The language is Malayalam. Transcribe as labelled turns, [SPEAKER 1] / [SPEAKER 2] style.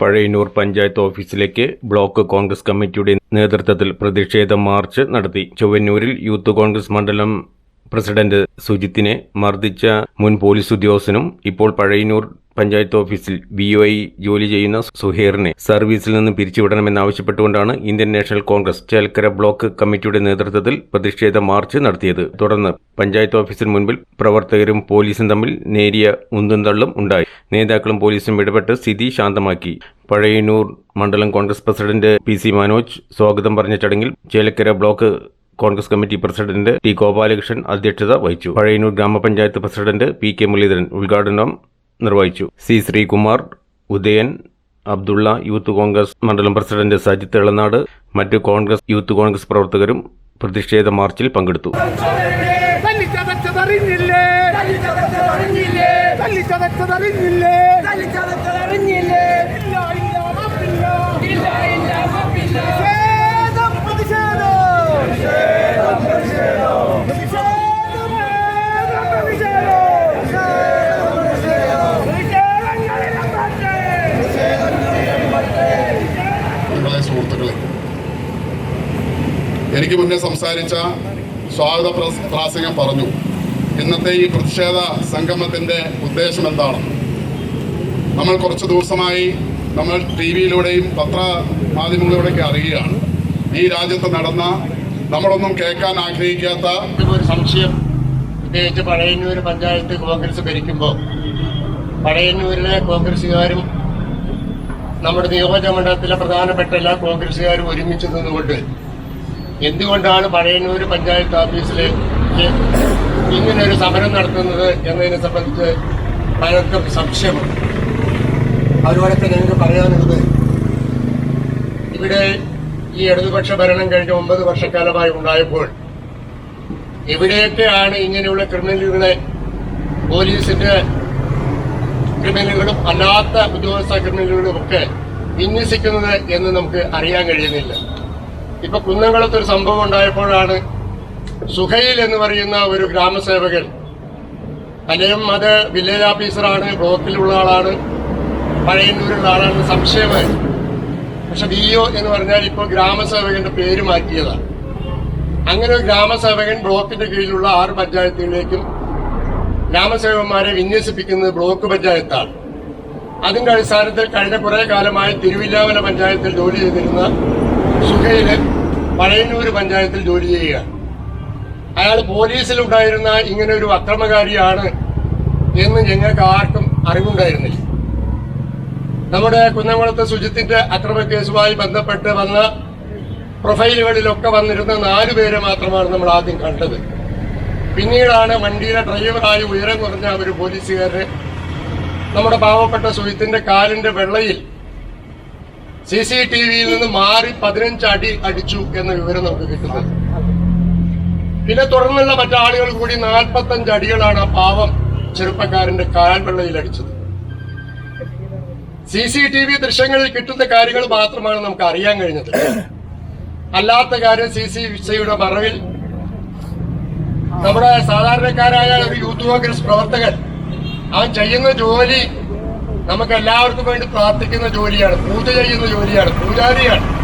[SPEAKER 1] പഴയന്നൂർ പഞ്ചായത്ത് ഓഫീസിലേക്ക് ബ്ലോക്ക് കോൺഗ്രസ് കമ്മിറ്റിയുടെ നേതൃത്വത്തിൽ പ്രതിഷേധ മാർച്ച് നടത്തി. ചൊവ്വന്നൂരിൽ യൂത്ത് കോൺഗ്രസ് മണ്ഡലം പ്രസിഡന്റ് സുജിത്തിനെ മർദ്ദിച്ച മുൻ പോലീസ് ഉദ്യോഗസ്ഥനും ഇപ്പോൾ പഴയന്നൂർ പഞ്ചായത്ത് ഓഫീസിൽ ബി ഒ ജോലി ചെയ്യുന്ന സുഹേറിനെ സർവീസിൽ നിന്ന് പിരിച്ചുവിടണമെന്നാവശ്യപ്പെട്ടുകൊണ്ടാണ് Indian National Congress Chelakkara block കമ്മിറ്റിയുടെ നേതൃത്വത്തിൽ പ്രതിഷേധ മാർച്ച് നടത്തിയത്. തുടർന്ന് പഞ്ചായത്ത് ഓഫീസിന് മുൻപിൽ പ്രവർത്തകരും പോലീസും തമ്മിൽ നേരിയ ഉന്തുന്തള്ളും ഉണ്ടായി. നേതാക്കളും പോലീസും ഇടപെട്ട് സ്ഥിതി ശാന്തമാക്കി. പഴയന്നൂർ മണ്ഡലം Congress president P C Manoj സ്വാഗതം പറഞ്ഞ ചടങ്ങിൽ Chelakkara block Congress committee president T Gopalakrishnan അധ്യക്ഷത വഹിച്ചു. പഴയന്നൂർ ഗ്രാമപഞ്ചായത്ത് പ്രസിഡന്റ് പി കെ മുരളീധരൻ ഉദ്ഘാടനം നിർവഹിച്ചു. സി ശ്രീകുമാർ ഉദയൻ അബ്ദുള്ള യൂത്ത് കോൺഗ്രസ് മണ്ഡലം പ്രസിഡന്റ് സജിത്ത് ഇളനാട് മറ്റ് കോൺഗ്രസ് യൂത്ത് കോൺഗ്രസ് പ്രവർത്തകരും പ്രതിഷേധ മാർച്ചിൽ പങ്കെടുത്തു.
[SPEAKER 2] തല്ലിച്ചതച്ചതറിഞ്ഞില്ലേ
[SPEAKER 3] എനിക്ക് മുന്നേ സംസാരിച്ച സ്വാഗത പ്രസ്- പ്രാസംഗം പറഞ്ഞു. ഇന്നത്തെ ഈ പ്രതിഷേധ സംഗമത്തിന്റെ ഉദ്ദേശം എന്താണ്? നമ്മൾ കുറച്ച് ദിവസമായി നമ്മൾ ടി വിയിലൂടെയും പത്ര മാധ്യമങ്ങളിലൂടെയൊക്കെ അറിയുകയാണ്. ഈ രാജ്യത്ത് നടന്ന നമ്മളൊന്നും കേൾക്കാൻ ആഗ്രഹിക്കാത്ത
[SPEAKER 4] ഒരു സംശയം പ്രത്യേകിച്ച് പഴയന്നൂർ പഞ്ചായത്ത് കോൺഗ്രസ് ഭരിക്കുമ്പോൾ പഴയന്നൂരിലെ കോൺഗ്രസ്സുകാരും നമ്മുടെ നിയോജക മണ്ഡലത്തിലെ പ്രധാനപ്പെട്ട എല്ലാ കോൺഗ്രസ്സുകാരും ഒരുമിച്ച് നിന്നുകൊണ്ട് എന്തുകൊണ്ടാണ് പഴയന്നൂർ പഞ്ചായത്ത് ഓഫീസിലെ ഇങ്ങനെ ഒരു സമരം നടത്തുന്നത് എന്നതിനെ സംബന്ധിച്ച് പലർക്കും സംശയമുണ്ട്. അതുപോലെ തന്നെ എനിക്ക് പറയാനുള്ളത് ഇവിടെ ഈ ഇടതുപക്ഷ ഭരണം കഴിഞ്ഞ ഒമ്പത് വർഷക്കാലമായി ഉണ്ടായപ്പോൾ എവിടെയൊക്കെയാണ് ഇങ്ങനെയുള്ള ക്രിമിനലുകളെ പോലീസിന്റെ ക്രിമിനലുകളും അല്ലാത്ത ഉദ്യോഗസ്ഥ ക്രിമിനലുകളും ഒക്കെ വിന്യസിക്കുന്നത് എന്ന് നമുക്ക് അറിയാൻ കഴിയുന്നില്ല. ഇപ്പൊ കുന്നംകുളത്ത് ഒരു സംഭവം ഉണ്ടായപ്പോഴാണ് സുഹൈൽ എന്ന് പറയുന്ന ഒരു ഗ്രാമസേവകൻ അദ്ദേഹം അത് വില്ലേജ് ഓഫീസറാണ് ബ്ലോക്കിലുള്ള ആളാണ് പഴയന്നൂരുള്ള ആളാണ് സംശയമായി. പക്ഷെ ബി ഒ എന്ന് പറഞ്ഞാൽ ഇപ്പോൾ ഗ്രാമസേവകന്റെ പേര് മാറ്റിയതാണ്. അങ്ങനെ ഒരു ഗ്രാമസേവകൻ ബ്ലോക്കിന്റെ കീഴിലുള്ള ആറ് പഞ്ചായത്തുകളിലേക്കും ഗ്രാമസേവകന്മാരെ വിന്യസിപ്പിക്കുന്നത് ബ്ലോക്ക് പഞ്ചായത്താണ്. അതിന്റെ അടിസ്ഥാനത്തിൽ കഴിഞ്ഞ കുറേ കാലമായി തിരുവില്ലാമല പഞ്ചായത്തിൽ ജോലി ചെയ്തിരുന്ന സുഖയിൽ പഴയന്നൂര് പഞ്ചായത്തിൽ ജോലി ചെയ്യുകയാണ് അയാൾ പോലീസിലുണ്ടായിരുന്ന ഇങ്ങനെ ഒരു അക്രമകാരിയാണ് എന്ന് ഞങ്ങൾക്ക് ആർക്കും അറിവുണ്ടായിരുന്നില്ല. നമ്മുടെ കുന്നംകുളത്ത് ശുചിത്തിന്റെ അക്രമക്കേസുമായി ബന്ധപ്പെട്ട് വന്ന പ്രൊഫൈലുകളിലൊക്കെ വന്നിരുന്ന നാലു പേരെ മാത്രമാണ് നമ്മൾ ആദ്യം കണ്ടത്. പിന്നീടാണ് വണ്ടിയുടെ ഡ്രൈവറായി ഉയരം കുറഞ്ഞ ഒരു പോലീസുകാരനെ നമ്മുടെ പാവപ്പെട്ട സുഹിത്തിന്റെ കാലിന്റെ വെള്ളയിൽ സി സി ടി വിയിൽ നിന്ന് മാറി പതിനഞ്ച് അടി അടിച്ചു എന്ന വിവരം നമുക്ക് കിട്ടുന്നത്. പിന്നെ തുടർന്നുള്ള മറ്റാളുകൾ കൂടി നാൽപ്പത്തഞ്ച് അടികളാണ് ആ പാവം ചെറുപ്പക്കാരന്റെ കാൽവെള്ളയിൽ അടിച്ചത്. സി സി ടി വി ദൃശ്യങ്ങളിൽ കിട്ടുന്ന കാര്യങ്ങൾ മാത്രമാണ് നമുക്ക് അറിയാൻ കഴിഞ്ഞത്. അല്ലാത്ത കാര്യം സി സി വിസയുടെ മറവിൽ നമ്മുടെ സാധാരണക്കാരായ ഒരു യൂത്ത് കോൺഗ്രസ് പ്രവർത്തകൻ അവൻ ചെയ്യുന്ന ജോലി നമുക്ക് എല്ലാവർക്കും വേണ്ടി പ്രാർത്ഥിക്കുന്ന ജോലിയാണ് പൂജ ചെയ്യുന്ന ജോലിയാണ് പൂജാരിയാണ്.